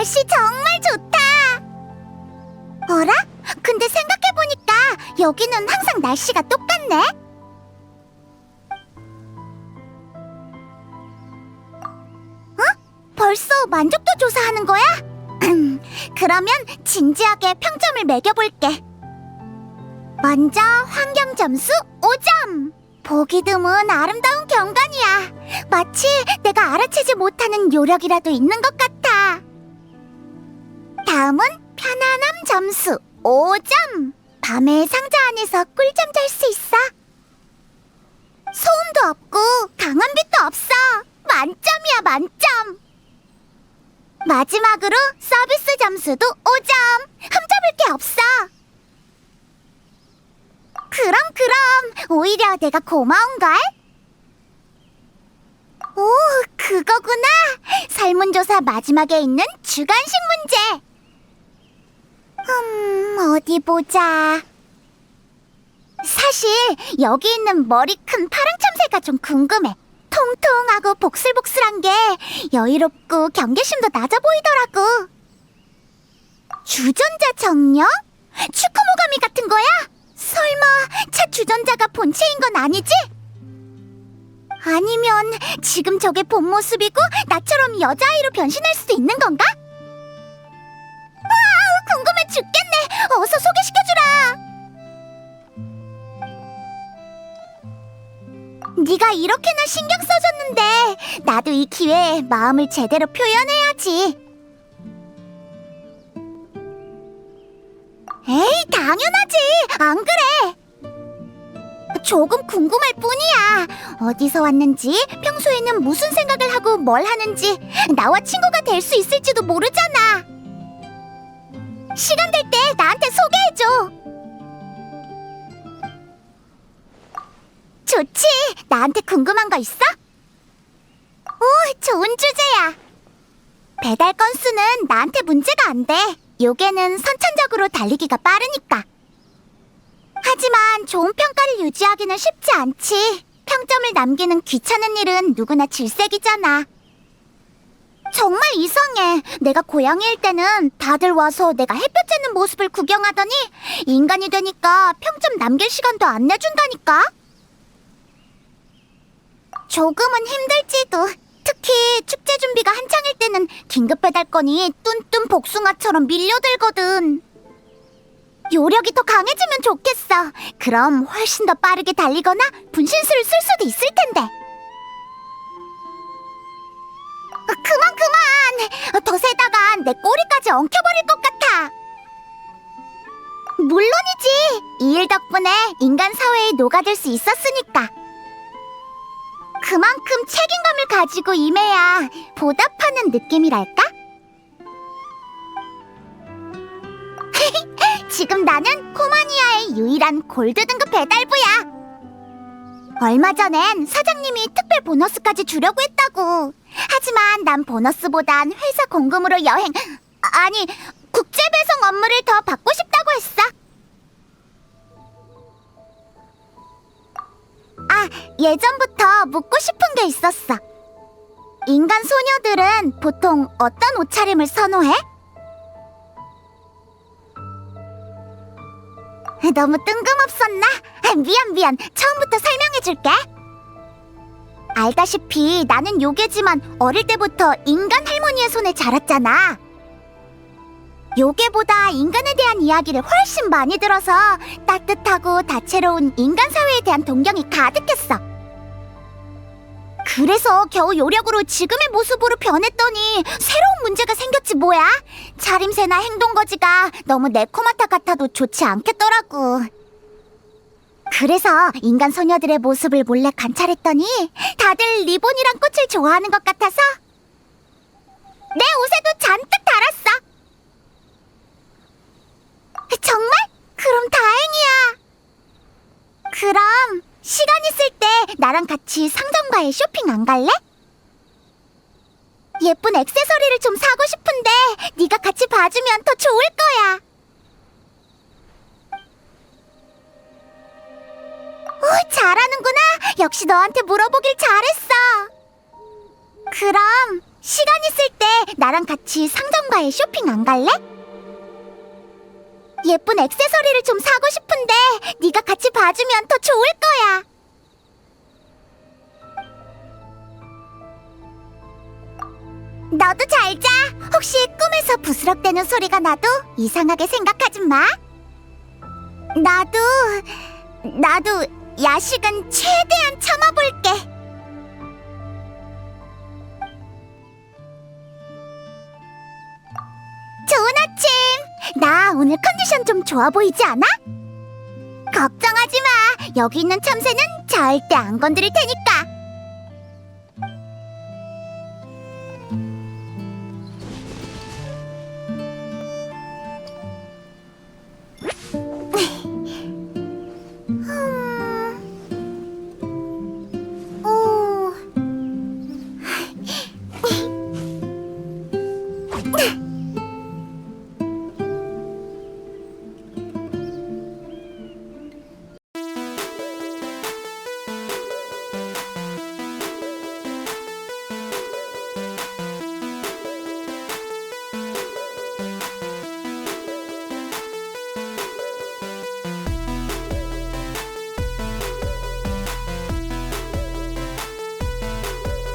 날씨 정말 좋다. 어라? 근데 생각해보니까 여기는 항상 날씨가 똑같네. 어? 벌써 만족도 조사하는 거야? 그러면 진지하게 평점을 매겨볼게. 먼저 환경 점수 5점. 보기 드문 아름다운 경관이야. 마치 내가 알아채지 못하는 요력이라도 있는 것 같아. 다음은 편안함 점수 5점. 밤에 상자 안에서 꿀잠 잘 수 있어. 소음도 없고 강한 빛도 없어. 만점이야 만점. 마지막으로 서비스 점수도 5점. 흠잡을 게 없어. 그럼 그럼 오히려 내가 고마운걸? 오, 그거구나. 설문조사 마지막에 있는 주관식 문제. 음, 어디 보자. 사실 여기 있는 머리 큰 파랑 참새가 좀 궁금해. 통통하고 복슬복슬한 게 여유롭고 경계심도 낮아 보이더라고. 주전자 정령? 축구모가미 같은 거야? 설마 차 주전자가 본체인 건 아니지? 아니면 지금 저게 본 모습이고 나처럼 여자아이로 변신할 수도 있는 건가? 어서 소개시켜주라. 네가 이렇게나 신경 써줬는데 나도 이 기회에 마음을 제대로 표현해야지. 에이, 당연하지. 안 그래? 조금 궁금할 뿐이야. 어디서 왔는지, 평소에는 무슨 생각을 하고 뭘 하는지, 나와 친구가 될 수 있을지도 모르잖아. 시간 될 때 나한테 궁금한 거 있어? 오, 좋은 주제야. 배달 건수는 나한테 문제가 안 돼. 요게는 선천적으로 달리기가 빠르니까. 하지만 좋은 평가를 유지하기는 쉽지 않지. 평점을 남기는 귀찮은 일은 누구나 질색이잖아. 정말 이상해. 내가 고양이일 때는 다들 와서 내가 햇볕 쬐는 모습을 구경하더니 인간이 되니까 평점 남길 시간도 안 내준다니까. 조금은 힘들지도. 특히 축제 준비가 한창일 때는 긴급 배달 건이 뚠뚠 복숭아처럼 밀려들거든. 요력이 더 강해지면 좋겠어. 그럼 훨씬 더 빠르게 달리거나 분신술을 쓸 수도 있을 텐데. 어, 그만 그만. 더 세다가 내 꼬리까지 엉켜버릴 것 같아. 물론이지. 이 일 덕분에 인간 사회에 녹아들 수 있었으니까. 그만큼 책임감을 가지고 임해야 보답하는 느낌이랄까? 지금 나는 코마니아의 유일한 골드 등급 배달부야. 얼마 전엔 사장님이 특별 보너스까지 주려고 했다고. 하지만 난 보너스보단 회사 공금으로 여행, 아니, 국제 배송 업무를 더 받고 싶다고 했어. 예전부터 묻고 싶은 게 있었어. 인간 소녀들은 보통 어떤 옷차림을 선호해? 너무 뜬금없었나? 아, 미안 미안. 처음부터 설명해줄게. 알다시피 나는 요괴지만 어릴 때부터 인간 할머니의 손에 자랐잖아. 요괴보다 인간에 대한 이야기를 훨씬 많이 들어서 따뜻하고 다채로운 인간 사회에 대한 동경이 가득했어. 그래서 겨우 요력으로 지금의 모습으로 변했더니 새로운 문제가 생겼지 뭐야? 차림새나 행동 거지가 너무 네코마타 같아도 좋지 않겠더라고. 그래서 인간 소녀들의 모습을 몰래 관찰했더니 다들 리본이랑 꽃을 좋아하는 것 같아서 내 옷에도 잔뜩 달았어. 정말? 그럼 다행이야. 그럼 시간 있을 때 나랑 같이 상점가에 쇼핑 안 갈래? 예쁜 액세서리를 좀 사고 싶은데 네가 같이 봐주면 더 좋을 거야. 오, 잘하는구나. 역시 너한테 물어보길 잘했어. 그럼 시간 있을 때 나랑 같이 상점가에 쇼핑 안 갈래? 예쁜 액세서리를 좀 사고 싶은데 네가 같이 봐주면 더 좋을 거야. 너도 잘 자. 혹시 꿈에서 부스럭대는 소리가 나도 이상하게 생각하지 마. 나도 나도 야식은 최대한 참아볼게. 좋은 아침. 나 오늘 컨디션 좀 좋아 보이지 않아? 걱정하지 마. 여기 있는 참새는 절대 안 건드릴 테니까.